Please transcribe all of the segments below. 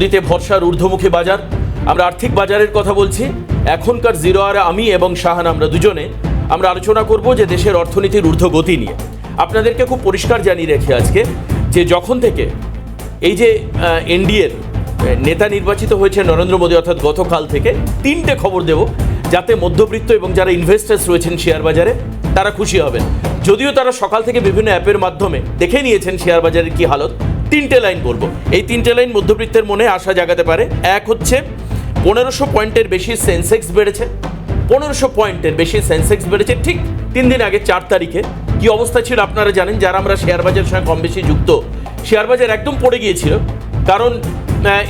দিতে ভরসার ঊর্ধ্বমুখী বাজার। আমরা আর্থিক বাজারের কথা বলছি। এখনকার জিরো আর আমি এবং শাহান আমরা দুজনে আমরা আলোচনা করব যে দেশের অর্থনীতির ঊর্ধ্বগতি নিয়ে। আপনাদেরকে খুব পরিষ্কার জানিয়ে রেখে আজকে যে যখন থেকে এই যে এনডিএর নেতা নির্বাচিত হয়েছে নরেন্দ্র মোদী অর্থাৎ গতকাল থেকে, তিনটে খবর দেব যাতে মধ্যবিত্ত এবং যারা ইনভেস্টার্স রয়েছেন শেয়ার বাজারে, তারা খুশি হবেন। যদিও তারা সকাল থেকে বিভিন্ন অ্যাপের মাধ্যমে দেখে নিয়েছেন শেয়ার বাজারের কী হালত। তিনটে লাইন বলব। এই তিনটে লাইন মধ্যবিত্তের মনে আশা জাগাতে পারে। এক হচ্ছে পনেরোশো পয়েন্টের বেশি সেন্সেক্স বেড়েছে। পনেরোশো পয়েন্টের বেশি সেন্সেক্স বেড়েছে ঠিক তিন দিন আগে চার তারিখে। কি অবস্থা ছিল আপনারা জানেন? যারা আমরা শেয়ার বাজারের সঙ্গে কম বেশি যুক্ত শেয়ার বাজার একদম পড়ে গিয়েছিল। কারণ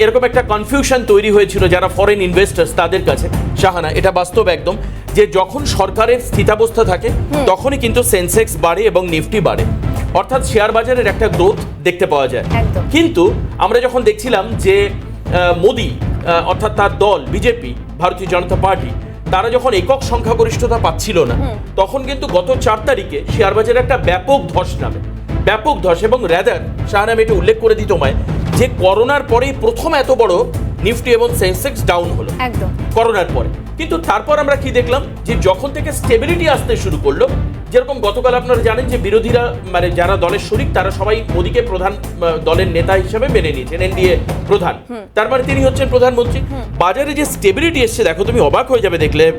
এরকম একটা কনফিউশন তৈরি হয়েছিল যারা ফরেন ইনভেস্টার্স তাদের কাছে। শাহানা এটা বাস্তব একদম। যে যখন সরকারের স্থিতাবস্থা থাকে তখনই কিন্তু সেন্সেক্স বাড়ে এবং নিফটি বাড়ে। অর্থাৎ শেয়ার বাজারের একটা গ্রোথ দেখতে পাওয়া যায়। কিন্তু আমরা যখন দেখছিলাম যে মোদি অর্থাৎ তার দল বিজেপি ভারতীয় জনতা পার্টি তারা যখন একক সংখ্যাগরিষ্ঠতা পাচ্ছিল না তখন কিন্তু গত চার তারিখে শেয়ার বাজারে একটা ব্যাপক ধস নামে। ব্যাপক ধস এবং র্যাদার শাহান আমি এটা উল্লেখ করে দিই তোমায় যে করোনার পরেই প্রথম এত বড় নিফটি এবং সেন্সেক্স ডাউন হলো। একদম। করোনার পরে। কিন্তু তারপর আমরা কি দেখলাম? যে যখন থেকে স্টেবিলিটি আসতে শুরু করল যেরকম গতকাল আপনারা জানেন যে বিরোধীরা মানে যারা দলের শরিক তারা সবাই মোদীকে প্রধান দলের নেতা হিসেবে মেনে নিয়েছেন এনডিএ প্রধান। তার মানে তিনি হচ্ছেন প্রধানমন্ত্রী। বাজারে যে স্টেবিলিটি এসছে দেখো তুমি অবাক হয়ে যাবে দেখলে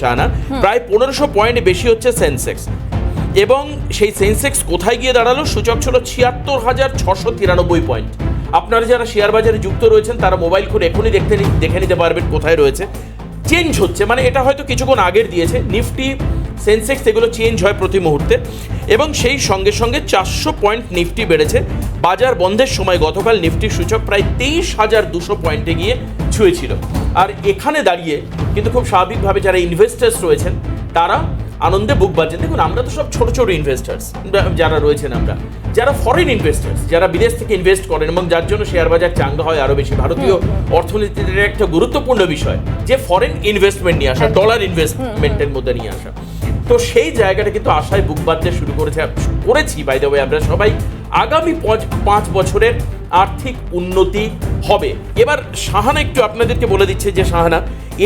শাহানা। প্রায় পনেরোশো পয়েন্ট বেশি হচ্ছে সেন্সেক্স। এবং সেই সেন্সেক্স কোথায় গিয়ে দাঁড়াল? সূচক ছিল ছিয়াত্তর হাজার ছশো তিরানব্বই পয়েন্ট। আপনারা যারা শেয়ার বাজারে যুক্ত রয়েছেন, তারা মোবাইল খুলে এখনই দেখতে দেখে নিতে পারবেন কোথায় রয়েছে। চেঞ্জ হচ্ছে মানে এটা হয়তো কিছুক্ষণ আগের দিয়েছে। নিফটি সেন্সেক্স এগুলো চেঞ্জ হয় প্রতি মুহূর্তে। এবং সেই সঙ্গে সঙ্গে চারশো পয়েন্ট নিফটি বেড়েছে। বাজার বন্ধের সময় গতকাল নিফটির সূচক প্রায় তেইশ হাজার দুশো পয়েন্টে গিয়ে ছুঁয়েছিল। আর এখানে দাঁড়িয়ে কিন্তু খুব স্বাভাবিকভাবে যারা ইনভেস্টার্স রয়েছেন, তারা আনন্দে বুক বাজছেন দেখুন আমরা তো সব ছোট ছোট ইনভেস্টার্স যারা রয়েছেন আমরা। যারা ফরেন ইনভেস্টার্স যারা বিদেশ থেকে ইনভেস্ট করেন এবং যার জন্য শেয়ার বাজার চাঙ্গা হয় আরও বেশি। ভারতীয় অর্থনীতির একটা গুরুত্বপূর্ণ বিষয় যে ফরেন ইনভেস্টমেন্ট নিয়ে আসা ডলার ইনভেস্টমেন্টের মধ্যে নিয়ে আসা। তো সেই জায়গাটা কিন্তু আশায় বুক বাঁধতে শুরু করেছে করেছি বাই দ্য ওয়ে আমরা সবাই। আগামী পাঁচ- পাঁচ বছরের আর্থিক উন্নতি হবে। এবার সাহানা একটু আপনাদেরকে বলে দিচ্ছে যে সাহানা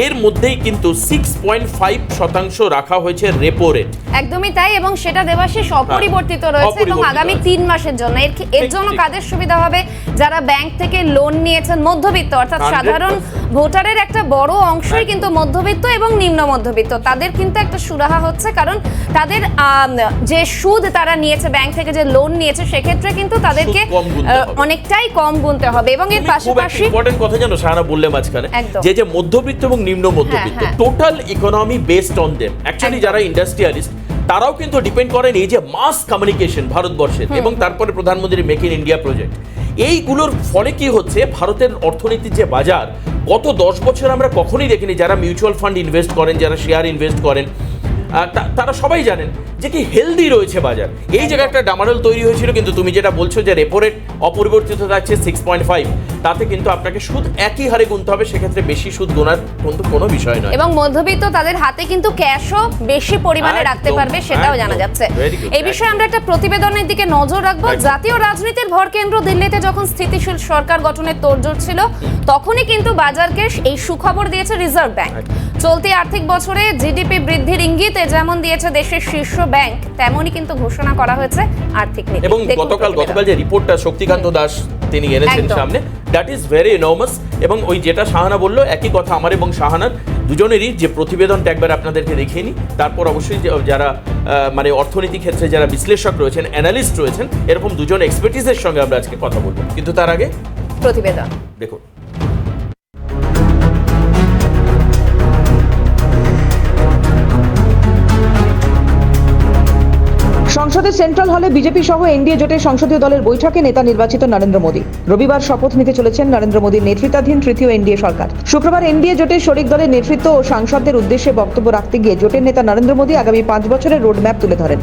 এর মধ্যেই কিন্তু সিক্স পয়েন্ট ফাইভ শতাংশ রাখা হয়েছে রেপো রেট একদমই তাই এবং সেটা দেবাশিস অপরিবর্তিত রয়েছে এবং আগামী। তিন মাসের জন্য। এর এর জন্য। কাদের সুবিধা হবে? যারা ব্যাংক থেকে লোন নিয়েছেন মধ্যবিত্ত অর্থাৎ সাধারণ ভোটারের একটা বড় অংশই কিন্তু মধ্যবিত্ত এবং নিম্ন মধ্যবিত্ত। তাদের কিন্তু একটা সুরাহা হচ্ছে কারণ তাদের যে সুদ তারা নিয়েছে ব্যাংক থেকে যে লোন নিয়েছে সেক্ষেত্রে কিন্তু তাদেরকে সুদ অনেকটাই কম গুনতে হবে এবং এর পাশাপাশি ইম্পর্টেন্ট কথা জানো সাহানা বললে মাঝখানে যে যে মধ্যবিত্ত এবং নিম্ন মধ্যবিত্ত হ্যাঁ। Total economy based on them actually যারা ইন্ডাস্ট্রিয়ালিস্ট তারাও কিন্তু ডিপেন্ড করেন এই যে মাস কমিউনিকেশন ভারতবর্ষের এবং তারপরে প্রধানমন্ত্রীর মেক ইন ইন্ডিয়া প্রজেক্ট এইগুলোর ফলে কি হচ্ছে ভারতের অর্থনীতির যে বাজার গত দশ বছর আমরা কখনোই দেখিনি যারা মিউচুয়াল ফান্ড ইনভেস্ট করেন যারা শেয়ার ইনভেস্ট করেন। তারা সবাই জানেন যে কি হেলদি রয়েছে বাজার। এই জায়গায় একটা ডামাডোল তৈরি হয়েছিল কিন্তু তুমি যেটা বলছো যে রেপো রেট অপরিবর্তিত থাকছে সিক্স পয়েন্ট ফাইভ তাতে কিন্তু আপনাকে সুদ একই হারে গুনতে হবে সেক্ষেত্রে বেশি সুদ গোনার কিন্তু কোনো বিষয় নয়। এবং মধ্যবিত্ত তাদের হাতে কিন্তু ক্যাশও বেশি পরিমাণে রাখতে পারবে সেটাও জানা যাচ্ছে। এই বিষয়ে আমরা একটা প্রতিবেদনের দিকে নজর রাখব। জাতীয় রাজনীতির ভরকেন্দ্র দিল্লিতে যখন স্থিতিশীল সরকার গঠনের তোড়জোড় ছিল তখনই কিন্তু বাজারকে এই সুখবর দিয়েছে রিজার্ভ ব্যাংক চলতি আর্থিক বছরে জিডিপি বৃদ্ধির ইঙ্গিতে যেমন দিয়েছে দেশের শীর্ষ ব্যাংক তেমনই কিন্তু ঘোষণা করা হয়েছে আর্থিক নীতি। এবং গতকাল গতকাল যে রিপোর্টটা শক্তিকান্ত দাস তিনি এনেছেন সামনে দ্যাট ইজ ভেরি এনর্মাস এবং ওই যেটা শাহানা বলল একই কথা আমার এবং শাহানার দুজনেরই যে প্রতিবেদনটা একবার আপনাদেরকে দেখিয়ে নিই তারপর অবশ্যই যারা মানে অর্থনীতি ক্ষেত্রে যারা বিশ্লেষক রয়েছেন অ্যানালিস্ট রয়েছেন এরকম দুজন এক্সপার্টিসের সঙ্গে আমরা আজকে কথা বলব। কিন্তু তার আগে প্রতিবেদন। দেখুন। সংসদের সেন্ট্রাল হলে বিজেপি সহ এনডিএ জোটের সংসদীয় দলের বৈঠকে নেতা নির্বাচিত নরেন্দ্র মোদী। রবিবার শপথ নিতে চলেছেন নরেন্দ্র মোদীর নেতৃত্বাধীন তৃতীয় এনডিএ সরকার। শুক্রবার এনডিএ জোটের শরিক দলের নেতৃত্ব ও সাংসদদের উদ্দেশ্যে বক্তব্য রাখতে গিয়ে জোটের নেতা নরেন্দ্র মোদী আগামী পাঁচ বছরের রোডম্যাপ তুলে ধরেন।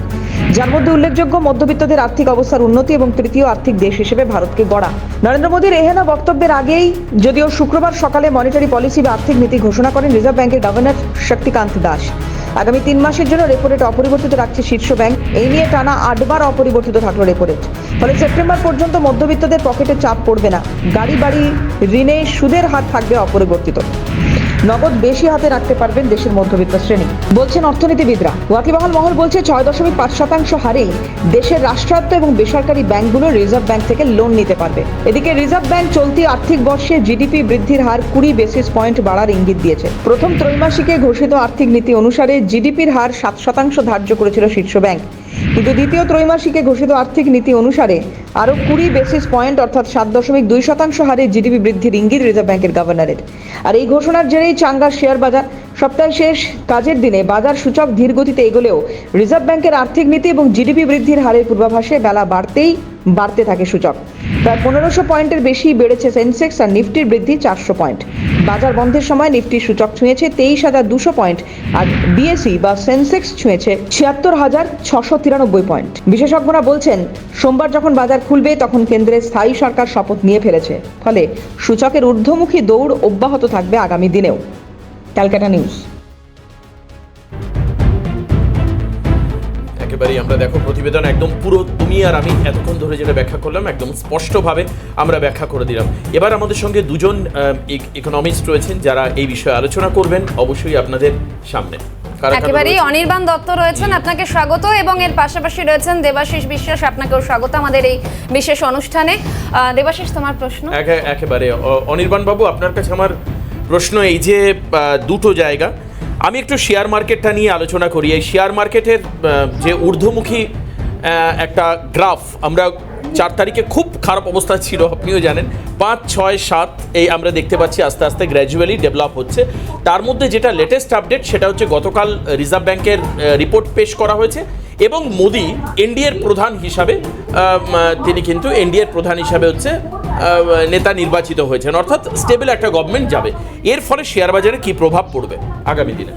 যার মধ্যে উল্লেখযোগ্য মধ্যবিত্তদের আর্থিক অবস্থার উন্নতি এবং তৃতীয় আর্থিক দেশ হিসেবে ভারতকে গড়া। নরেন্দ্র মোদীর এহেনা বক্তব্যের আগেই যদিও শুক্রবার সকালে মনিটারি পলিসি বা আর্থিক নীতি ঘোষণা করেন রিজার্ভ ব্যাংকের গভর্নর শক্তিকান্ত দাস। আগামী তিন মাসের জন্য রেপো রেট অপরিবর্তিত রাখছে শীর্ষ ব্যাংক। এই নিয়ে টানা আটবার অপরিবর্তিত থাকল রেপো রেট ফলে সেপ্টেম্বর পর্যন্ত মধ্যবিত্তদের পকেটে চাপ পড়বে না। গাড়ি, বাড়ি, ঋণে সুদের হার থাকবে অপরিবর্তিত। নগদ বেশি হাতে রাখতে পারবেন দেশের মধ্যবিত্ত শ্রেণি। বলছেন অর্থনীতিবিদরা। ওয়াকিবহাল মহল বলছে ছয় দশমিক পাঁচ শতাংশ হারেই দেশের রাষ্ট্রায়ত্ত এবং বেসরকারি ব্যাংকগুলো রিজার্ভ ব্যাংক থেকে লোন নিতে পারবে। এদিকে রিজার্ভ ব্যাংক চলতি আর্থিক বর্ষে জিডিপি বৃদ্ধির হার কুড়ি বেসিস পয়েন্ট বাড়ার ইঙ্গিত দিয়েছে। প্রথম ত্রৈমাসিকে ঘোষিত আর্থিক নীতি অনুসারে জিডিপির হার সাত শতাংশ ধার্য করেছিল শীর্ষ ব্যাংক। কিন্তু দ্বিতীয় ত্রৈমাসিকে ঘোষিত আর্থিক নীতি অনুসারে আরও কুড়ি বেসিস পয়েন্ট অর্থাৎ সাত দশমিক দুই শতাংশ হারে জিডিপি বৃদ্ধির ইঙ্গিত রিজার্ভ ব্যাংকের গভর্নরের আর এই ঘোষণার জেরেই চাঙ্গা শেয়ার বাজার সপ্তাহের শেষ কাজের দিনে বাজার সূচক ধীর গতিতে এগোলেও রিজার্ভ ব্যাংকের আর্থিক নীতি এবং জিডিপি বৃদ্ধির হারের পূর্বাভাসে বেলা বাড়তেই বাড়তে থাকে সূচক। প্রায় পনেরোশো পয়েন্টের বেশি বেড়েছে সেন্সেক্স আর নিফটির বৃদ্ধি চারশো পয়েন্ট। বাজার বন্ধের সময় নিফটির সূচক ছুঁয়েছে তেইশ হাজার দুশো পয়েন্ট আর বিএসসি বা সেন্সেক্স ছুঁয়েছে ছিয়াত্তর হাজার ছশো তিরানব্বই পয়েন্ট। বিশেষজ্ঞরা বলছেন, সোমবার যখন বাজার খুলবে তখন কেন্দ্রের স্থায়ী সরকার শপথ নিয়ে ফেলেছে। ফলে সূচকের ঊর্ধ্বমুখী দৌড় অব্যাহত থাকবে আগামী দিনেও। Calcutta news. একেবারেই আমরা দেখো প্রতিবেদন একদম পুরো তুমি আর আমি এতক্ষণ ধরে যেটা ব্যাখ্যা করলাম একদম স্পষ্টভাবে আমরা ব্যাখ্যা করে দিলাম। এবার আমাদের সঙ্গে দুজন ইকোনমিস্ট রয়েছেন যারা এই বিষয়ে আলোচনা করবেন অবশ্যই আপনাদের সামনে। একেবারেই অনির্বাণ দত্ত রয়েছেন আপনাকে স্বাগত এবং এর পাশাপাশি রয়েছেন দেবাশিস বিশ্বাস আপনাকেও স্বাগত আমাদের এই বিশেষ অনুষ্ঠানে। দেবাশিস তোমার প্রশ্ন? একেবারে অনির্বাণ বাবু আপনার কাছে আমার প্রশ্ন এই যে দুটো জায়গা। আমি একটু শেয়ার মার্কেটটা নিয়ে আলোচনা করি। এই শেয়ার মার্কেটের যে ঊর্ধ্বমুখী একটা গ্রাফ আমরা চার তারিখে খুব খারাপ অবস্থা ছিল, আপনিও জানেন। পাঁচ, ছয়, সাত, এই আমরা দেখতে পাচ্ছি আস্তে আস্তে গ্র্যাজুয়ালি ডেভেলপ হচ্ছে। তার মধ্যে যেটা লেটেস্ট আপডেট সেটা হচ্ছে গতকাল রিজার্ভ ব্যাংকের রিপোর্ট পেশ করা হয়েছে। এবং মোদি এনডিএর প্রধান হিসাবে আহ, তিনি কিন্তু এনডিএর প্রধান হিসাবে হচ্ছে আহ, নেতা নির্বাচিত হয়েছেন। অর্থাৎ স্টেবল একটা গভর্নমেন্ট যাবে। এর ফলে শেয়ার বাজারে কি প্রভাব পড়বে আগামী দিনে?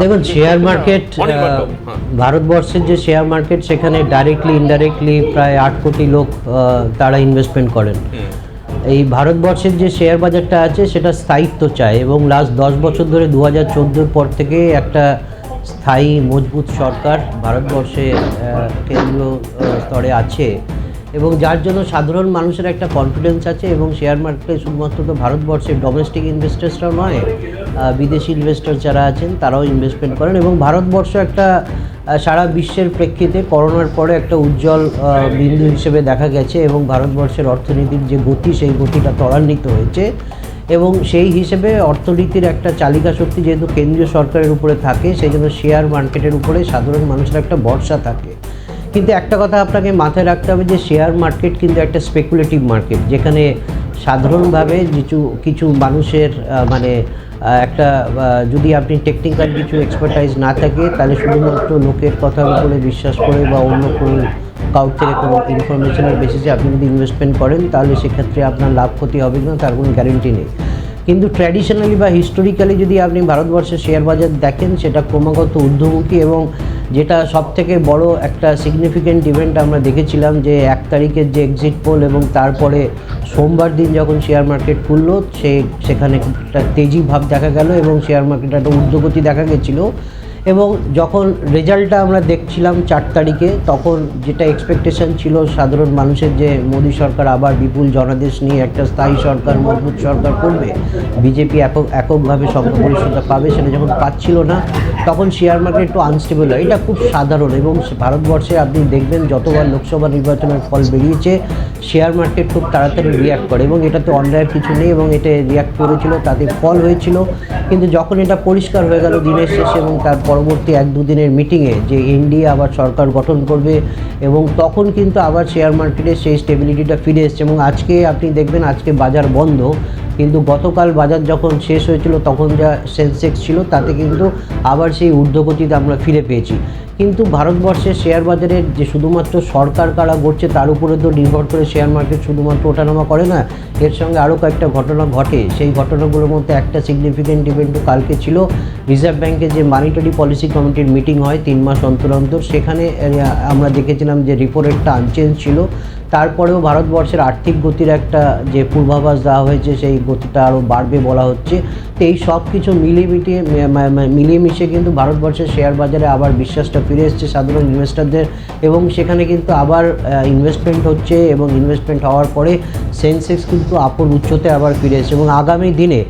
দেখুন শেয়ার মার্কেট আহ, হ্যাঁ। ভারতবর্ষের যে শেয়ার মার্কেট সেখানে ডাইরেক্টলি ইনডাইরেক্টলি প্রায় আট কোটি লোক আহ, তারা ইনভেস্টমেন্ট করেন। এই ভারতবর্ষের যে শেয়ার বাজারটা আছে, সেটা স্থায়িত্ব চায় এবং লাস্ট দশ বছর ধরে দু হাজার চোদ্দোর পর থেকে একটা স্থায়ী, মজবুত সরকার ভারতবর্ষে কেন্দ্রীয় স্তরে আছে। এবং যার জন্য সাধারণ মানুষের একটা কনফিডেন্স আছে এবং শেয়ার মার্কেটে শুধুমাত্র তো ভারতবর্ষের ডোমেস্টিক ইনভেস্টার্সরাও নয় বিদেশি ইনভেস্টর যারা আছেন, তারাও ইনভেস্টমেন্ট করেন এবং ভারতবর্ষ একটা সারা বিশ্বের প্রেক্ষিতে করোনার পরে একটা উজ্জ্বল বিন্দু হিসেবে দেখা গেছে এবং ভারতবর্ষের অর্থনীতির যে গতি, সেই গতিটা ত্বরান্বিত হয়েছে এবং সেই হিসেবে অর্থনীতির একটা চালিকা শক্তি যেহেতু কেন্দ্রীয় সরকারের উপরে থাকে, সেই জন্য শেয়ার মার্কেটের উপরে সাধারণ মানুষের একটা ভরসা থাকে। কিন্তু একটা কথা আপনাকে মাথায় রাখতে হবে যে শেয়ার মার্কেট কিন্তু একটা স্পেকুলেটিভ মার্কেট যেখানে সাধারণভাবে কিছু কিছু মানুষের মানে একটা যদি আপনি টেকনিক্যাল কিছু এক্সপার্টাইজ না থাকে, তাহলে শুধুমাত্র লোকের কথার উপরে বিশ্বাস করে বা অন্য কোনো কাউর থেকে কোনো ইনফরমেশনের বেসিসে আপনি যদি ইনভেস্টমেন্ট করেন, তাহলে সেক্ষেত্রে আপনার লাভ ক্ষতি হবে না তার কোনো গ্যারেন্টি নেই। কিন্তু ট্র্যাডিশনালি বা হিস্টোরিক্যালি যদি আপনি ভারতবর্ষের শেয়ার বাজার দেখেন, সেটা ক্রমাগত ঊর্ধ্বমুখী এবং যেটা সব থেকে বড় একটা সিগনিফিকেন্ট ইভেন্ট আমরা দেখেছিলাম যে এক তারিখের যে এক্সিট পোল এবং তারপরে সোমবার দিন যখন শেয়ার মার্কেট খুলল, সে সেখানে একটা তেজি ভাব দেখা গেল এবং শেয়ার মার্কেটে একটা ঊর্ধ্বগতি দেখা গেছিল। এবং যখন রেজাল্টটা আমরা দেখছিলাম চার তারিখে, তখন যেটা এক্সপেকটেশন ছিল সাধারণ মানুষের যে মোদী সরকার আবার বিপুল জনাদেশ নিয়ে একটা স্থায়ী সরকার, মজবুত সরকার করবে বিজেপি একক এককভাবে সংখ্যাগরিষ্ঠতা পাবে সেটা যখন পাচ্ছিল না, তখন শেয়ার মার্কেট একটু আনস্টেবল হয়। এটা খুব সাধারণ এবং ভারতবর্ষে আপনি দেখবেন যতবার লোকসভা নির্বাচনের ফল বেরিয়েছে শেয়ার মার্কেট খুব তাড়াতাড়ি রিয়াক্ট করে এবং এটাতে অন্যায়ের কিছু নেই এবং এটা রিয়াক্ট করেছিল, তাতে ফল হয়েছিল। কিন্তু যখন এটা পরিষ্কার হয়ে গেল দিনের শেষে এবং তার পরবর্তী এক দুদিনের মিটিংয়ে যে এনডিএ আবার সরকার গঠন করবে এবং তখন কিন্তু আবার শেয়ার মার্কেটে সেই স্টেবিলিটিটা ফিরে এসছে এবং আজকে আপনি দেখবেন আজকে বাজার বন্ধ। কিন্তু গতকাল বাজার যখন শেষ হয়েছিল, তখন যা সেন্সেক্স ছিল, তাতে কিন্তু আবার সেই ঊর্ধ্বগতিতে আমরা ফিরে পেয়েছি। কিন্তু ভারতবর্ষের শেয়ার বাজারের যে শুধুমাত্র সরকার কারা করছে তার উপরে তো নির্ভর করে শেয়ার মার্কেট শুধুমাত্র ওঠানামা করে না, এর সঙ্গে আরও কয়েকটা ঘটনা ঘটে। সেই ঘটনাগুলোর মধ্যে একটা সিগনিফিকেন্ট ইভেন্টও কালকে ছিল। রিজার্ভ ব্যাংকের যে মানিটারি পলিসি কমিটির মিটিং হয়, তিন মাস অন্তর অন্তর। সেখানে আমরা দেখেছিলাম যে রিপো রেটটা আনচেঞ্জ ছিল। তারপরেও ভারতবর্ষের আর্থিক গতির একটা যে পূর্বাভাস দেওয়া হয়েছে, সেই গতিটা আরও বাড়বে বলা হচ্ছে। তো এই সব কিছু মিলিয়ে মিলিয়ে মিশিয়ে কিন্তু ভারতবর্ষের শেয়ার বাজারে আবার বিশ্বাসটা ফিরে এসছে সাধারণ ইনভেস্টরদের এবং সেখানে কিন্তু আবার ইনভেস্টমেন্ট হচ্ছে এবং ইনভেস্টমেন্ট হওয়ার পরে সেন্সেক্স কিন্তু আপন উচ্চতে আবার ফিরে এসছে এবং আগামী দিনে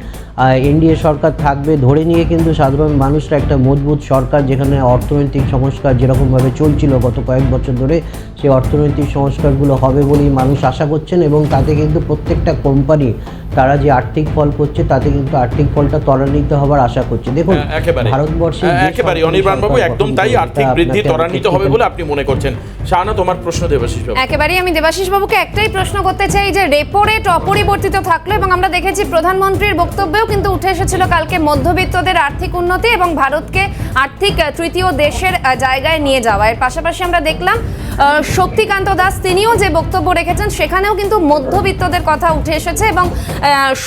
এনডিএ সরকার থাকবে, ধরে নিয়ে কিন্তু সাধারণ মানুষরা একটা মজবুত সরকার যেখানে অর্থনৈতিক সংস্কার যেরকমভাবে চলছিল গত কয়েক বছর ধরে, সেই অর্থনৈতিক সংস্কারগুলো হবে বলেই মানুষ আশা করছেন এবং তাতে কিন্তু প্রত্যেকটা কোম্পানি তারা যে আর্থিক ফল করছে তাতে কিন্তু আর্থিক ফলটা ত্বরান্বিত হবার আশা করছে। দেখুন হ্যাঁ, ভারতবর্ষে হ্যাঁ, একেবারে অনির্বাণ বাবু একদম তাই আর্থিক বৃদ্ধি ত্বরান্বিত হবে বলে আপনি মনে করছেন। শাহানা তোমার প্রশ্ন দেবাশিস বাবু। একেবারেই আমি দেবাশিস বাবুকে একটাই প্রশ্ন করতে চাই যে রেপো রেট অপরিবর্তিত থাকল এবং আমরা দেখেছি প্রধানমন্ত্রীর বক্তব্যেও কিন্তু উঠে এসেছিল কালকে মধ্যবিত্তদের আর্থিক উন্নতি এবং ভারতকে আর্থিক তৃতীয় দেশের জায়গায় নিয়ে যাওয়া। এর পাশাপাশি আমরা দেখলাম আহ, শক্তিকান্ত দাস তিনিও যে বক্তব্য রেখেছেন সেখানেও কিন্তু মধ্যবিত্তদের কথা উঠে এসেছে এবং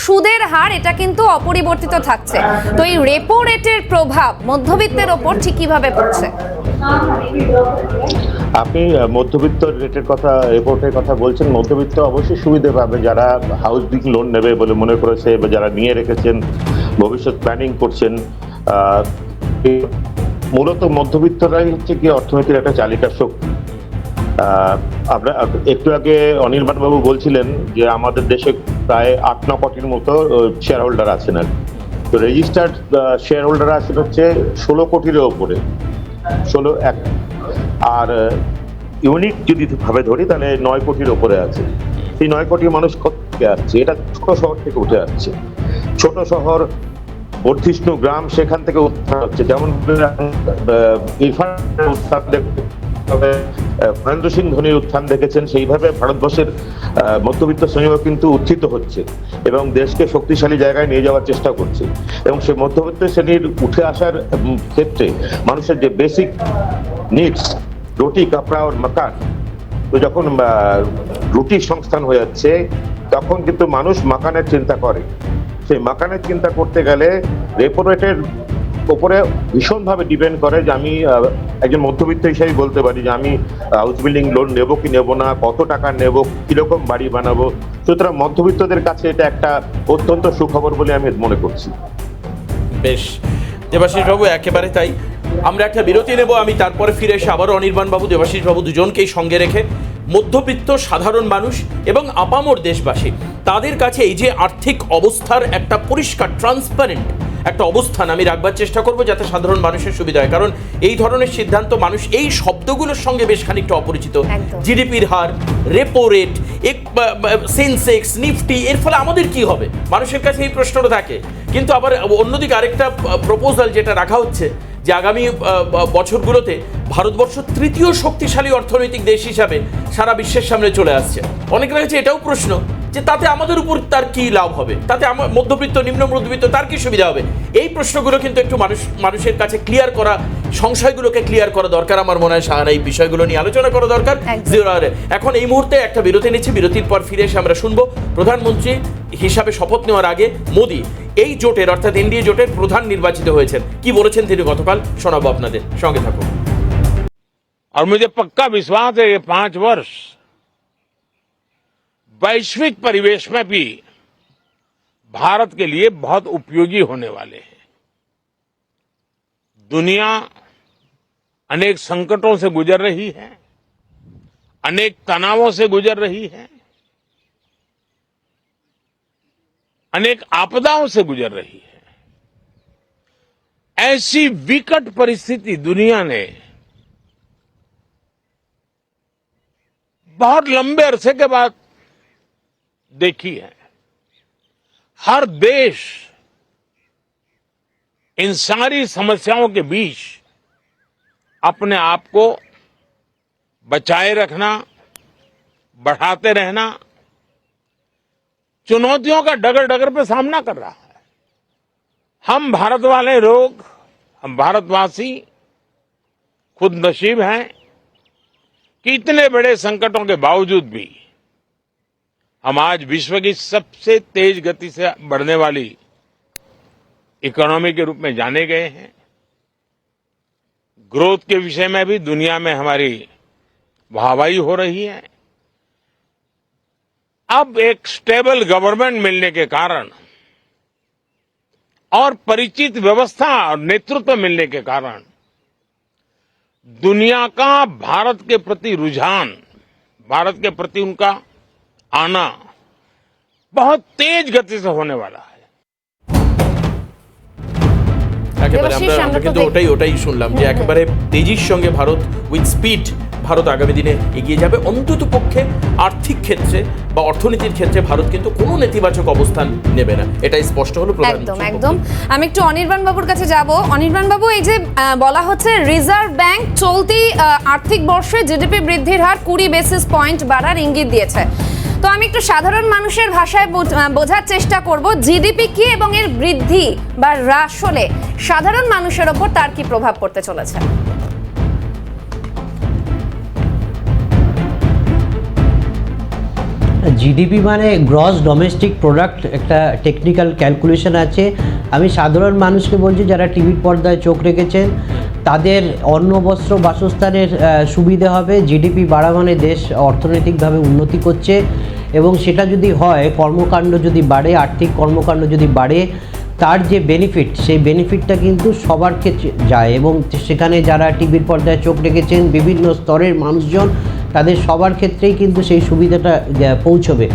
সুদের হার, এটা কিন্তু অপরিবর্তিত থাকছে। তো এই রেপো রেটের প্রভাব মধ্যবিত্তের ওপর ঠিক কীভাবে পড়ছে? আপনি মধ্যবিত্ত রেটের কথা রিপোর্টের কথা বলছেন। মধ্যবিত্ত অবশ্যই সুবিধা পাবে যারা হাউস হাউসিং লোন নেবে বলে মনে করেছে বা যারা নিয়ে রেখেছেন, ভবিষ্যৎ প্ল্যানিং করছেন। মূলত মধ্যবিত্তরাই হচ্ছে কি অর্থনীতির একটা চালিকা শক্তি। আমরা, একটু আগে অনির্বাণ বাবু বলছিলেন যে আমাদের দেশে প্রায় আট, ন কোটির মতো শেয়ার হোল্ডার আছেন আর। তো রেজিস্টার্ড শেয়ার হোল্ডার আছেন হচ্ছে ষোলো কোটির ওপরে ষোলো, এক। আর ইউনিট যদি ভাবে ধরি, তাহলে নয় কোটির ওপরে আছে। সেই নয় কোটি মানুষ থেকে আসছে? এটা ছোট শহর থেকে উঠে আসছে। ছোট শহর, বর্ধিষ্ণু গ্রাম, সেখান থেকে উত্থান হচ্ছে। যেমন ইরফান তবে মহেন্দ্র সিং ধোনির উত্থান দেখেছেন, সেইভাবে ভারতবর্ষের মধ্যবিত্ত শ্রেণীও কিন্তু উত্থিত হচ্ছে এবং দেশকে শক্তিশালী জায়গায় নিয়ে যাওয়ার চেষ্টা করছে। এবং সেই মধ্যবিত্ত শ্রেণির উঠে আসার ক্ষেত্রে মানুষের যে বেসিক নিডস রুটি, কাপড়া আর মাকান, তো যখন রুটির সংস্থান হয়ে যাচ্ছে, তখন কিন্তু মানুষ মাকানের চিন্তা করে। সেই মাকানের চিন্তা করতে গেলে রেপো রেটের উপরে ভীষণভাবে ডিপেন্ড করে যে আমি একজন মধ্যবিত্ত হিসেবে বলতে পারি যে আমি হাউস বিল্ডিং লোন নেব কি নেব না, কত টাকা নেব, কীরকম বাড়ি বানাবো। সুতরাং মধ্যবিত্তদের কাছে এটা একটা অত্যন্ত সুখবর বলে আমি মনে করছি। বেশ। দেবাশিস বাবু, একেবারে তাই। আমরা একটা বিরতি নেব, আমি তারপরে ফিরে এসে আবারও দেবাশিস বাবু দুজনকেই সঙ্গে রেখে মধ্যবিত্ত, সাধারণ মানুষ এবং আপামর দেশবাসী, তাদের কাছে এই যে আর্থিক অবস্থার একটা পরিষ্কার ট্রান্সপারেন্ট একটা অবস্থান আমি রাখবার চেষ্টা করব যাতে সাধারণ মানুষের সুবিধা হয়। কারণ এই ধরনের সিদ্ধান্ত মানুষ এই শব্দগুলোর সঙ্গে বেশ খানিকটা অপরিচিত। জিডিপির হার রেপো রেট সেন্সেক্স নিফটি এর ফলে আমাদের কি হবে? মানুষের কাছে এই প্রশ্নটা থাকে। কিন্তু আবার অন্যদিকে আরেকটা প্রপোজাল যেটা রাখা হচ্ছে যে আগামী বছরগুলোতে ভারতবর্ষ তৃতীয় শক্তিশালী অর্থনৈতিক দেশ হিসাবে সারা বিশ্বের সামনে চলে আসছে। অনেকের কাছে এটাও প্রশ্ন যে তাতে আমাদের উপর তার কি লাভ হবে? তাতে আমার মধ্যবিত্ত নিম্ন মধ্যবিত্ত তার কি সুবিধা হবে? এই প্রশ্নগুলো কিন্তু একটু মানুষ মানুষের কাছে ক্লিয়ার করা সংশয়গুলোকে ক্লিয়ার করা দরকার। আমার মনে হয় সাহারা এই বিষয়গুলো নিয়ে আলোচনা করা দরকার। জিরো আরে। এখন এই মুহূর্তে একটা বিরতি নিচ্ছি। বিরতির পর ফিরে এসে আমরা শুনব প্রধানমন্ত্রী হিসাবে শপথ নেওয়ার আগে মোদী। এই জোটের অর্থাৎ এনডিএ জোটের প্রধান নির্বাচিত হয়েছেন কি বলেছেন তিনি গতকাল শোনাবো আপনাদের সঙ্গে থাকুন और मुझे पक्का विश्वास है ये पांच वर्ष वैश्विक परिवेश में भी भारत के लिए बहुत उपयोगी होने वाले हैं दुनिया अनेक संकटों से गुजर रही है अनेक तनावों से गुजर रही है अनेक आपदाओं से गुजर रही है। ऐसी विकट परिस्थिति दुनिया ने बहुत लंबे अरसे के बाद देखी है। हर देश इन सारी समस्याओं के बीच अपने आप को बचाए रखना, बढ़ाते रहना चुनौतियों का डगर डगर पे सामना कर रहा है। हम भारत वाले लोग, हम भारतवासी, खुद नसीब हैं कि इतने बड़े संकटों के बावजूद भी हम आज विश्व की सबसे तेज गति से बढ़ने वाली इकोनॉमी के रूप में जाने गए हैं। ग्रोथ के विषय में भी दुनिया में हमारी वाहवाही हो रही है। अब एक स्टेबल गवर्नमेंट मिलने के कारण और परिचित व्यवस्था और नेतृत्व मिलने के कारण दुनिया का, भारत के प्रति रुझान, भारत के प्रति उनका आना बहुत तेज गति से होने वाला। है একেবারে আমরা কিন্তু ওটাই ওটাই শুনলাম যে একেবারে তেজির সঙ্গে ভারত উইথ স্পিড ভারত আগামী দিনে এগিয়ে যাবে। অন্তত পক্ষে আর্থিক ক্ষেত্রে বা অর্থনীতির ক্ষেত্রে ভারত কিন্তু কোনো নেতিবাচক অবস্থান নেবে না। এটাই স্পষ্ট হলো একদম একদম। আমি একটু অনির্বাণ বাবুর কাছে যাব। অনির্বাণ বাবু এই যে বলা হচ্ছে রিজার্ভ ব্যাংক চলতি আর্থিক বর্ষে জিডিপি বৃদ্ধির হার কুড়ি বেসিস পয়েন্ট বাড়ার ইঙ্গিত দিয়েছে। তো আমি একটু সাধারণ মানুষের ভাষায় বোঝ- বোঝার চেষ্টা করব জিডিপি কি এবং এর বৃদ্ধি বা হ্রাস হলে সাধারণ মানুষের ওপর তার কি প্রভাব পড়তে চলেছে? জিডিপি মানে গ্রস ডোমেস্টিক প্রোডাক্ট একটা টেকনিক্যাল ক্যালকুলেশন আছে। আমি সাধারণ মানুষকে বলছি, যারা টিভির পর্দায় চোখ রেখেছেন তাদের অন্ন, বস্ত্র, বাসস্থানের সুবিধা হবে। জিডিপি বাড়া মানে দেশ অর্থনৈতিকভাবে উন্নতি করছে এবং সেটা যদি হয়, কর্মকাণ্ড যদি বাড়ে, আর্থিক কর্মকাণ্ড যদি বাড়ে, তার যে বেনিফিট সেই বেনিফিটটা কিন্তু সবার ক্ষেত্রে যায়। এবং সেখানে যারা টিভির পর্দায় চোখ রেখেছেন, বিভিন্ন স্তরের মানুষজন তাদের সবার ক্ষেত্রেই কিন্তু সেই সুবিধাটা পৌঁছবে।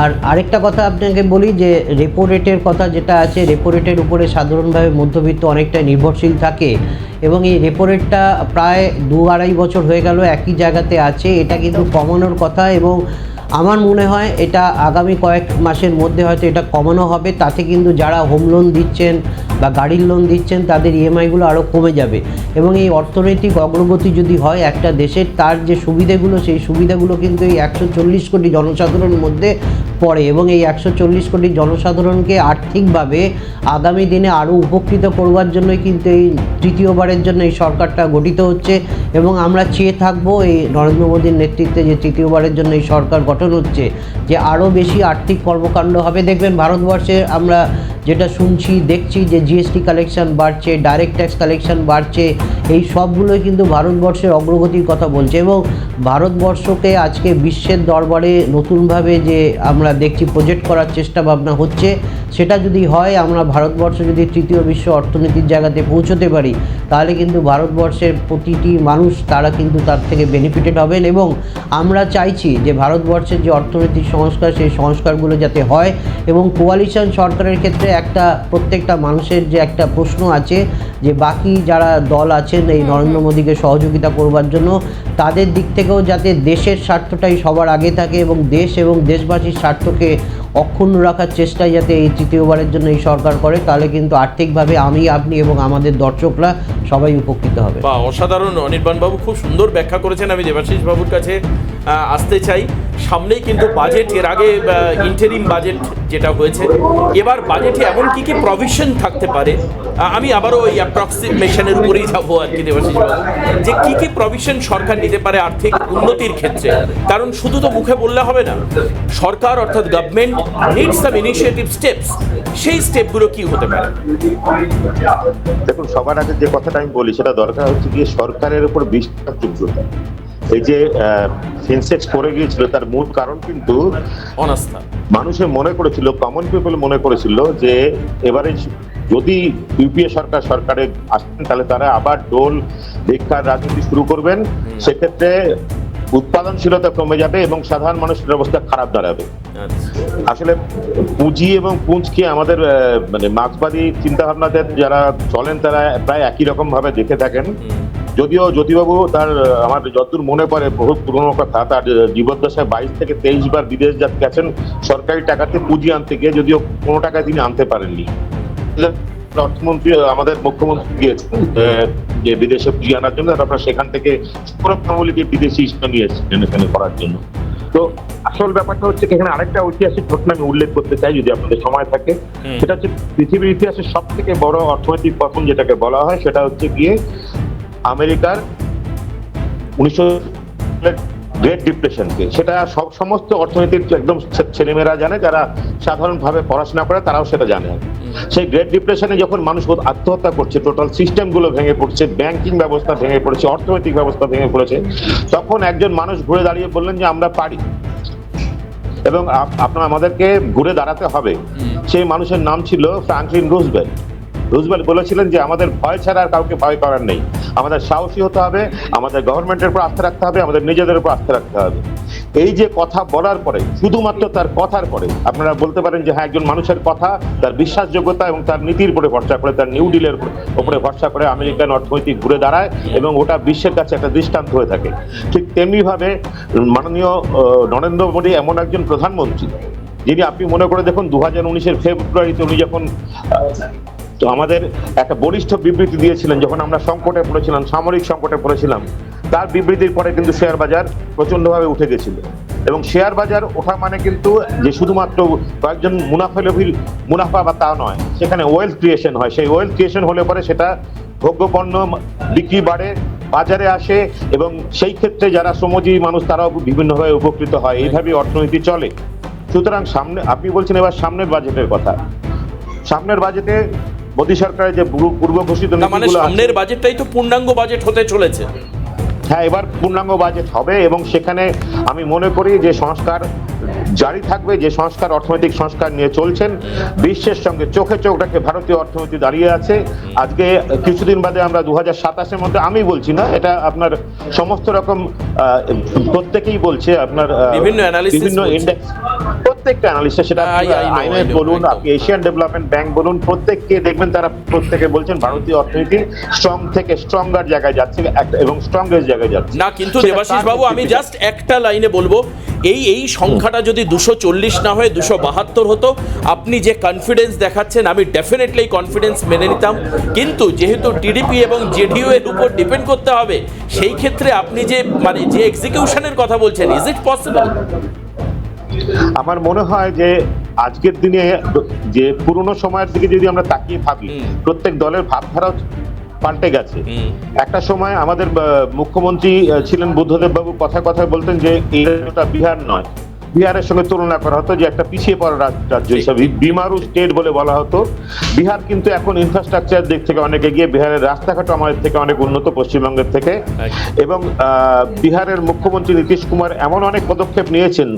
আর আরেকটা কথা আপনাকে বলি যে রেপো রেটের কথা যেটা আছে রেপো রেটের উপরে সাধারণভাবে মধ্যবিত্ত অনেকটা নির্ভরশীল থাকে এবং এই রেপো রেটটা প্রায় দু আড়াই বছর হয়ে গেল একই জায়গাতে আছে। এটা কিন্তু কমানোর কথা এবং আমার মনে হয় এটা আগামী কয়েক মাসের মধ্যে হয়তো এটা কমানো হবে। তাতে কিন্তু যারা হোম লোন দিচ্ছেন বা গাড়ির লোন দিচ্ছেন, তাদের ইএমআইগুলো আরও কমে যাবে। এবং এই অর্থনৈতিক অগ্রগতি যদি হয় একটা দেশের, তার যে সুবিধাগুলো, সেই সুবিধাগুলো কিন্তু এই একশো চল্লিশ কোটি জনসাধারণের মধ্যে পড়ে। এবং এই একশো চল্লিশ কোটি জনসাধারণকে আর্থিকভাবে আগামী দিনে আরও উপকৃত করবার জন্যই কিন্তু এই তৃতীয়বারের জন্য এই সরকারটা গঠিত হচ্ছে। এবং আমরা চেয়ে থাকব এই নরেন্দ্র মোদীর নেতৃত্বে যে তৃতীয়বারের জন্য এই সরকার গঠন হচ্ছে যে আরও বেশি আর্থিক কর্মকাণ্ড হবে। দেখবেন ভারতবর্ষে আমরা যেটা শুনছি, দেখছি যে জিএসটি কালেকশন বাড়ছে ডাইরেক্ট ট্যাক্স কালেকশন বাড়ছে, এই সবগুলোই কিন্তু ভারতবর্ষের অগ্রগতির কথা বলছে এবং ভারতবর্ষকে আজকে বিশ্বের দরবারে নতুনভাবে যে আমরা দেখছি প্রজেক্ট করার চেষ্টা ভাবনা হচ্ছে, সেটা যদি হয়, আমরা ভারতবর্ষ যদি তৃতীয় বিশ্ব অর্থনীতির জায়গাতে পৌঁছতে পারি, তাহলে কিন্তু ভারতবর্ষের প্রতিটি মানুষ, তারা কিন্তু তার থেকে বেনিফিটেড হবেন এবং আমরা চাইছি যে ভারতবর্ষের যে অর্থনৈতিক সংস্কার, সেই সংস্কারগুলো যাতে হয় এবং কোয়ালিশন সরকারের ক্ষেত্রে একটা প্রত্যেকটা মানুষের যে একটা প্রশ্ন আছে যে বাকি যারা দল আছেন এই নরেন্দ্র মোদীকে সহযোগিতা করবার জন্য তাদের দিক থেকেও যাতে দেশের স্বার্থটাই সবার আগে থাকে এবং দেশ এবং দেশবাসীর স্বার্থকে অক্ষুণ্ণ রাখার চেষ্টায় যাতে এই তৃতীয়বারের জন্য এই সরকার করে তাহলে কিন্তু আর্থিকভাবে আমি আপনি এবং আমাদের দর্শকরা সবাই উপকৃত হবে। বা অসাধারণ অনির্বাণবাবু খুব সুন্দর ব্যাখ্যা করেছেন। আমি দেবাশিস বাবুর কাছে আসতে চাই। সামনেই কিন্তু বাজেট এর আগে ইন্টারিম বাজেট যেটা হয়েছে। এবার বাজেটে এমন কি কি প্রভিশন থাকতে পারে? আমি আবারও ওই অ্যাপ্রক্সিমেশনের উপরেই যাব আর কি, দেবাশিস যে কি কি প্রভিশন সরকার নিতে পারে আর্থিক উন্নতির ক্ষেত্রে? কারণ শুধু তো মুখে বললে হবে না, সরকার অর্থাৎ government needs some initiative steps সেই স্টেপগুলো কি হতে পারে? দেখুন, সবার আগে যে কথাটা আমি বলি, সেটা দরকার হচ্ছে গিয়ে সরকারের উপর বিশ্বাসযোগ্যতা এই যে সেন্সেক্স পড়ে গিয়েছিল তার মূল কারণ কিন্তু অনাস্থা। মানুষে মনে করেছিল কমন পিপল মনে করেছিল যে এবারে যদি ইউপিএ সরকার সরকারে আসতেন তাহলে তারা আবার ডোল ভিক্ষার রাজনীতি শুরু করবেন। সেক্ষেত্রে উৎপাদনশীলতা কমে যাবে এবং সাধারণ মানুষের অবস্থা খারাপ দাঁড়াবে। আচ্ছা। আসলে পুঁজি এবং পুঁজকে আমাদের মানে মার্ক্সবাদী চিন্তা ভাবনাতে যারা চলেন তারা প্রায় একই রকম ভাবে দেখে থাকেন। যদিও জ্যোতিবাবু তার আমার যতদূর মনে পড়ে বহু পুরনো কথা তার জীবদ্দশায় বাইশ থেকে তেইশ বার বিদেশ যা গেছেন সরকারি টাকাতে পুঁজি আনতে গিয়ে যদিও কোনো টাকা তিনি আনতে পারেননি। অর্থমন্ত্রী আমাদের মুখ্যমন্ত্রী গিয়েছেন যে বিদেশে পুঁজি আনার জন্য তারপর সেখান থেকে সৌরভ গাঙ্গুলিকে বিদেশি ইস্যু নিয়ে এসেছেন এখানে করার জন্য। তো আসল ব্যাপারটা হচ্ছে এখানে আরেকটা ঐতিহাসিক ঘটনা আমি উল্লেখ করতে চাই যদি আপনাদের সময় থাকে। সেটা হচ্ছে পৃথিবীর ইতিহাসের সব থেকে বড় অর্থনৈতিক পতন যেটাকে বলা হয় সেটা হচ্ছে গিয়ে আমেরিকার উনিশশো গ্রেট ডিপ্রেশনকে সেটা সব সমস্ত অর্থনীতির একদম ছেলেমেয়েরা জানে যারা সাধারণভাবে পড়াশোনা করে তারাও সেটা জানে। সেই গ্রেট ডিপ্রেশনে যখন মানুষ আত্মহত্যা করছে টোটাল সিস্টেমগুলো ভেঙে পড়ছে ব্যাংকিং ব্যবস্থা ভেঙে পড়েছে অর্থনৈতিক ব্যবস্থা ভেঙে পড়েছে তখন একজন মানুষ ঘুরে দাঁড়িয়ে বললেন যে আমরা পারি। এবং আপনার আমাদেরকে ঘুরে দাঁড়াতে হবে। সেই মানুষের নাম ছিল ফ্রাঙ্কলিন রুজবেল রুজবেল বলেছিলেন যে আমাদের ভয় ছাড়া আর কাউকে ভয় করার নেই। আমাদের সাহসী হতে হবে, আমাদের গভর্নমেন্টের উপর আস্থা রাখতে হবে, আমাদের নিজেদের উপর আস্থা রাখতে হবে। এই যে কথা বলার পরে, শুধুমাত্র তার কথার পরে, আপনারা বলতে পারেন যে হ্যাঁ একজন মানুষের কথা, তার বিশ্বাসযোগ্যতা এবং তার নীতির উপরে ভরসা করে, তার নিউ ডিলের উপরে ভরসা করে আমেরিকান অর্থনৈতিক ঘুরে দাঁড়ায় এবং ওটা বিশ্বের কাছে একটা দৃষ্টান্ত হয়ে থাকে। ঠিক তেমনিভাবে মাননীয় নরেন্দ্র মোদী এমন একজন প্রধানমন্ত্রী, যিনি আপনি মনে করে দেখুন দু হাজার উনিশের ফেব্রুয়ারিতে উনি যখন তো আমাদের একটা বলিষ্ঠ বিবৃতি দিয়েছিলেন যখন আমরা সংকটে পড়েছিলাম, সামরিক সংকটে পড়েছিলাম, তার বিবৃতির পরে কিন্তু শেয়ার বাজার প্রচন্ডভাবে উঠে গেছিল। এবং শেয়ার বাজার ওঠা মানে কিন্তু যে শুধুমাত্র কয়েকজন মুনাফালভির মুনাফা বা তা নয়, সেখানে ওয়েলথ ক্রিয়েশন হয়। সেই ওয়েলথ ক্রিয়েশন হলে পরে সেটা ভোগ্যপণ্য বিক্রি বাড়ে, বাজারে আসে এবং সেই ক্ষেত্রে যারা শ্রমজীবী মানুষ তারাও বিভিন্নভাবে উপকৃত হয়। এইভাবেই অর্থনীতি চলে। সুতরাং সামনে, আপনি বলছেন এবার সামনের বাজেটের কথা। সামনের বাজেটে মোদী সরকারের যে পূর্ব- ঘোষিত মানে সামনের বাজেটটাই তো পূর্ণাঙ্গ বাজেট হতে চলেছে। হ্যাঁ এবার পূর্ণাঙ্গ বাজেট হবে এবং সেখানে আমি মনে করি যে সংস্কার জারি থাকবে যে সংস্কার অর্থনৈতিক সংস্কার নিয়ে চলছেন বিশ্বের সঙ্গে চোখে চোখ রেখে ভারতীয় অর্থনীতি দাঁড়িয়ে আছে। আজকে কিছুদিন বাদে আমরা দু হাজার সাতাশের মধ্যে আমি বলছি না এটা আপনার সমস্ত রকম প্রত্যেকেই বলছে আপনার বিভিন্ন বিভিন্ন ইন্ডেক্স প্রত্যেকটা অ্যানালিস্ট সেটা আইএমএফ বলুন আপনি এশিয়ান ডেভেলপমেন্ট ব্যাংক বলুন প্রত্যেককে দেখবেন তারা প্রত্যেকে বলছেন ভারতীয় অর্থনীতি স্ট্রং থেকে স্ট্রঙ্গার জায়গায় যাচ্ছে এবং স্ট্রংগেস্ট জায়গায় যাচ্ছে। না কিন্তু দেবাশিস বাবু আমি জাস্ট একটা লাইনে বলব এই এই সংখ্যাটা যদি দুশো চল্লিশ না হয়ে দুশো বাহাত্তর হতো আপনি যে কনফিডেন্স দেখাচ্ছেন আমি ডেফিনেটলি কনফিডেন্স মেনে নিতাম। কিন্তু যেহেতু টিডিপি এবং জেডিও এর উপর ডিপেন্ড করতে হবে সেই ক্ষেত্রে আপনি যে মানে যে এক্সিকিউশনের কথা বলছেন ইজ ইট পসিবল আমার মনে হয় যে আজকের দিনে যে পুরনো সময়ের দিকে যদি আমরা তাকিয়ে ভাবি প্রত্যেক দলের ভাবধারা পাল্টে গেছে। একটা সময় আমাদের মুখ্যমন্ত্রী ছিলেন বুদ্ধদেব বাবু কথা কথা বলতেন যে এই বিহার নয়। বিহারের সঙ্গে তুলনা করা হতো যে একটা পিছিয়ে পড়া রাজ্য হিসাবে বিমারু স্টেট বলে বলা হতো। বিহার কিন্তু এখন ইনফ্রাস্ট্রাকচার দিক থেকে অনেক এগিয়ে বিহারের রাস্তাঘাট আমাদের থেকে অনেক উন্নত পশ্চিমবঙ্গের থেকে। এবং বিহারের মুখ্যমন্ত্রী নীতিশ কুমার এমন অনেক পদক্ষেপ নিয়েছেন।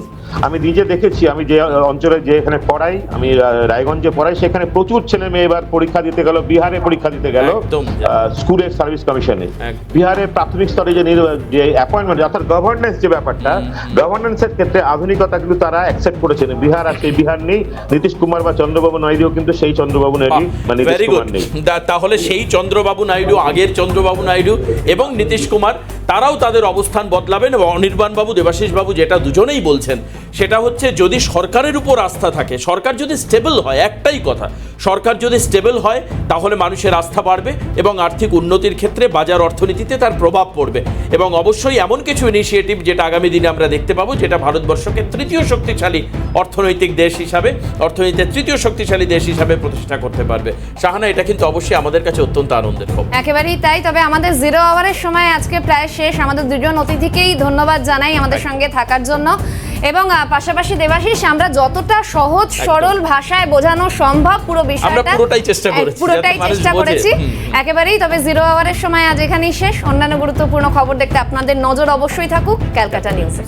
আমি নিজে দেখেছি আমি যে অঞ্চলে যে এখানে পড়াই আমি রায়গঞ্জে পড়াই সেখানে প্রচুর ছেলে মেয়ে এবার পরীক্ষা দিতে গেল বিহারে পরীক্ষা দিতে গেল স্কুলের সার্ভিস কমিশনে। বিহারের প্রাথমিক স্তরে যে যে অ্যাপয়েন্টমেন্ট অর্থাৎ গভর্নেন্স যে ব্যাপারটা গভর্নেন্সের ক্ষেত্রে আধুনিকতা কিন্তু তারা অ্যাকসেপ্ট করেছেন। বিহার আর সেই বিহার নেই। নীতিশ কুমার বা চন্দ্রবাবু নাইডুও কিন্তু সেই চন্দ্রবাবু নাইডু মানে ভেরি গুড তাহলে সেই চন্দ্রবাবু নাইডু আগের চন্দ্রবাবু নাইডু এবং নীতিশ কুমার তারাও তাদের অবস্থান বদলাবেন এবং অনির্বাণবাবু বাবু দেবাশিস বাবু যেটা দুজনেই বলছেন সেটা হচ্ছে যদি সরকারের উপর আস্থা থাকে সরকার যদি স্টেবল হয় একটাই কথা সরকার যদি স্টেবল হয় তাহলে মানুষের আস্থা বাড়বে এবং আর্থিক উন্নতির ক্ষেত্রে বাজার অর্থনীতিতে তার প্রভাব পড়বে। এবং অবশ্যই এমন কিছু ইনিশিয়েটিভ যেটা আগামী দিনে আমরা দেখতে পাবো যেটা ভারতবর্ষকে তৃতীয় শক্তিশালী অর্থনৈতিক দেশ হিসাবে অর্থনীতির তৃতীয় শক্তিশালী দেশ হিসাবে প্রতিষ্ঠা করতে পারবে। শাহানা এটা কিন্তু অবশ্যই আমাদের কাছে অত্যন্ত আনন্দের খবর। একেবারেই তাই তবে আমাদের জিরো আওয়ারের সময় আজকে প্রায় শেষ। আমাদের দুজন অতিথিকেই ধন্যবাদ জানাই আমাদের সঙ্গে থাকার জন্য। এবং পাশাপাশি দেবাশিস আমরা যতটা সহজ সরল ভাষায় বোঝানো সম্ভব পুরো বিষয়টা পুরোটাই চেষ্টা করেছি, পুরোটাই চেষ্টা করেছি। একেবারেই তবে জিরো আওয়ারের সময় আজ এখানেই শেষ। অন্যান্য গুরুত্বপূর্ণ খবর দেখতে আপনাদের নজর অবশ্যই থাকুক ক্যালকাটা নিউজে।